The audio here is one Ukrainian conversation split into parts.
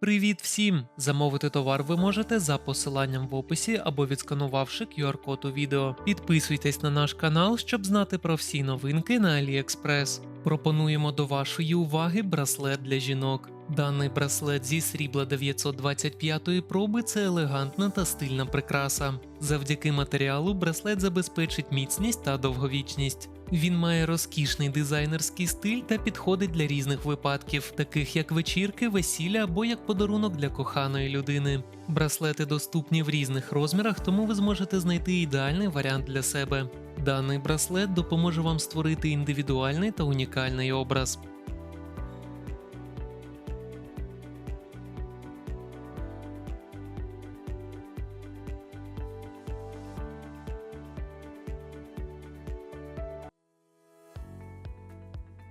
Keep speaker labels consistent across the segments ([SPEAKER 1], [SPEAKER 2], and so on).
[SPEAKER 1] Привіт всім! Замовити товар ви можете за посиланням в описі або відсканувавши QR-код у відео. Підписуйтесь на наш канал, щоб знати про всі новинки на AliExpress. Пропонуємо до вашої уваги браслет для жінок. Даний браслет зі срібла 925 проби це елегантна та стильна прикраса. Завдяки матеріалу браслет забезпечить міцність та довговічність. Він має розкішний дизайнерський стиль та підходить для різних випадків, таких як вечірки, весілля або як подарунок для коханої людини. Браслети доступні в різних розмірах, тому ви зможете знайти ідеальний варіант для себе. Даний браслет допоможе вам створити індивідуальний та унікальний образ.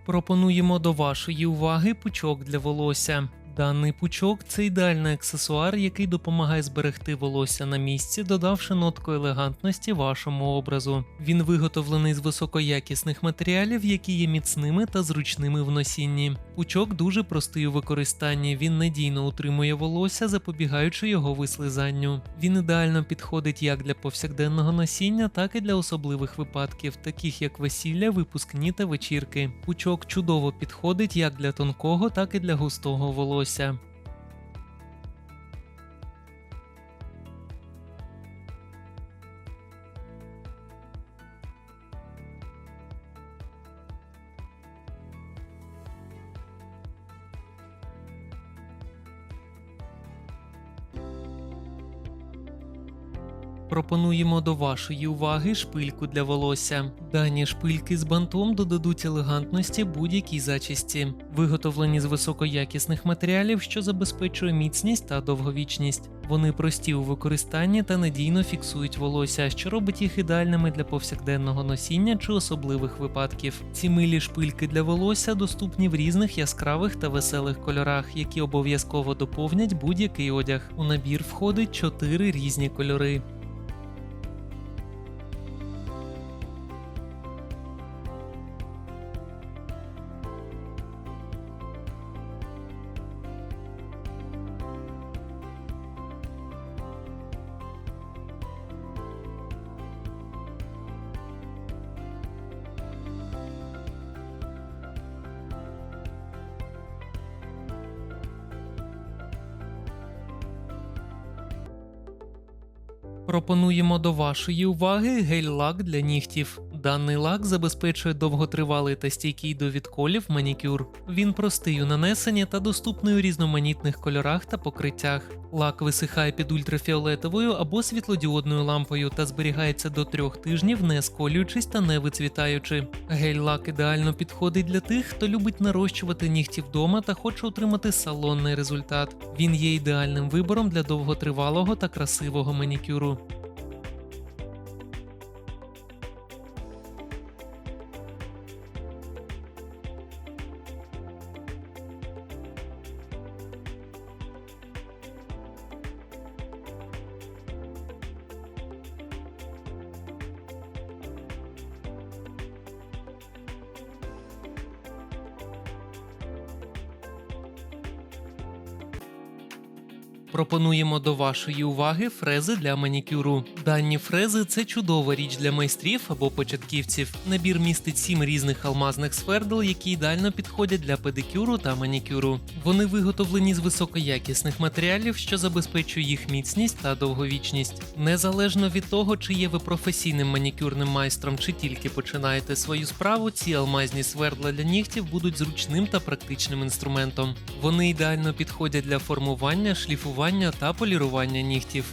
[SPEAKER 1] Пропонуємо до вашої уваги пучок для волосся. Даний пучок це ідеальний аксесуар, який допомагає зберегти волосся на місці, додавши нотку елегантності вашому образу. Він виготовлений з високоякісних матеріалів, які є міцними та зручними в носінні. Пучок дуже простий у використанні, він надійно утримує волосся, запобігаючи його вислизанню. Він ідеально підходить як для повсякденного носіння, так і для особливих випадків, таких як весілля, випускні та вечірки. Пучок чудово підходить як для тонкого, так і для густого волосся сталося. Пропонуємо до вашої уваги шпильку для волосся. Дані шпильки з бантом додадуть елегантності будь-якій зачісті, виготовлені з високоякісних матеріалів, що забезпечує міцність та довговічність. Вони прості у використанні та надійно фіксують волосся, що робить їх ідеальними для повсякденного носіння чи особливих випадків. Ці милі шпильки для волосся доступні в різних яскравих та веселих кольорах, які обов'язково доповнять будь-який одяг. У набір входить чотири різні кольори. Пропонуємо до вашої уваги гель-лак для нігтів. Даний лак забезпечує довготривалий та стійкий до відколів манікюр. Він простий у нанесенні та доступний у різноманітних кольорах та покриттях. Лак висихає під ультрафіолетовою або світлодіодною лампою та зберігається до трьох тижнів, не сколюючись та не вицвітаючи. Гель-лак ідеально підходить для тих, хто любить нарощувати нігті вдома та хоче отримати салонний результат. Він є ідеальним вибором для довготривалого та красивого манікюру. Пропонуємо до вашої уваги фрези для манікюру. Дані фрези це чудова річ для майстрів або початківців. Набір містить сім різних алмазних свердл, які ідеально підходять для педикюру та манікюру. Вони виготовлені з високоякісних матеріалів, що забезпечує їх міцність та довговічність. Незалежно від того, чи є ви професійним манікюрним майстром, чи тільки починаєте свою справу, ці алмазні свердла для нігтів будуть зручним та практичним інструментом. Вони ідеально підходять для формування, шліфування та полірування нігтів.